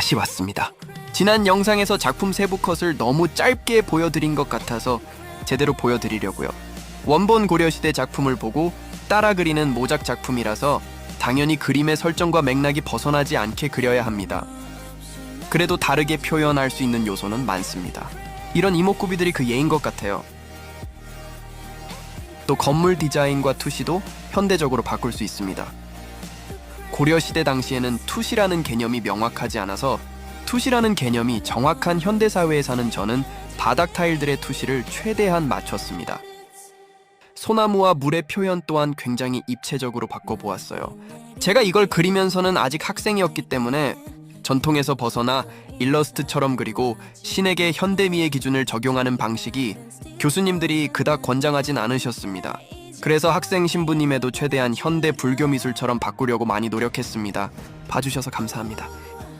다시 왔습니다. 지난 영상에서 작품 세부 컷을 너무 짧게 보여드린 것 같아서 제대로 보여드리려고요. 원본 고려시대 작품을 보고 따라 그리는 모작 작품이라서 당연히 그림의 설정과 맥락이 벗어나지 않게 그려야 합니다. 그래도 다르게 표현할 수 있는 요소는 많습니다. 이런 이목구비들이 그 예인 것 같아요. 또 건물 디자인과 투시도 현대적으로 바꿀 수 있습니다. 고려시대 당시에는 투시라는 개념이 명확하지 않아서 투시라는 개념이 정확한 현대사회에 사는 저는 바닥 타일들의 투시를 최대한 맞췄습니다. 소나무와 물의 표현 또한 굉장히 입체적으로 바꿔보았어요. 제가 이걸 그리면서는 아직 학생이었기 때문에 전통에서 벗어나 일러스트처럼 그리고 신에게 현대미의 기준을 적용하는 방식이 교수님들이 그닥 권장하진 않으셨습니다. 그래서 학생 신부님에도 최대한 현대 불교 미술처럼 바꾸려고 많이 노력했습니다. 봐주셔서 감사합니다.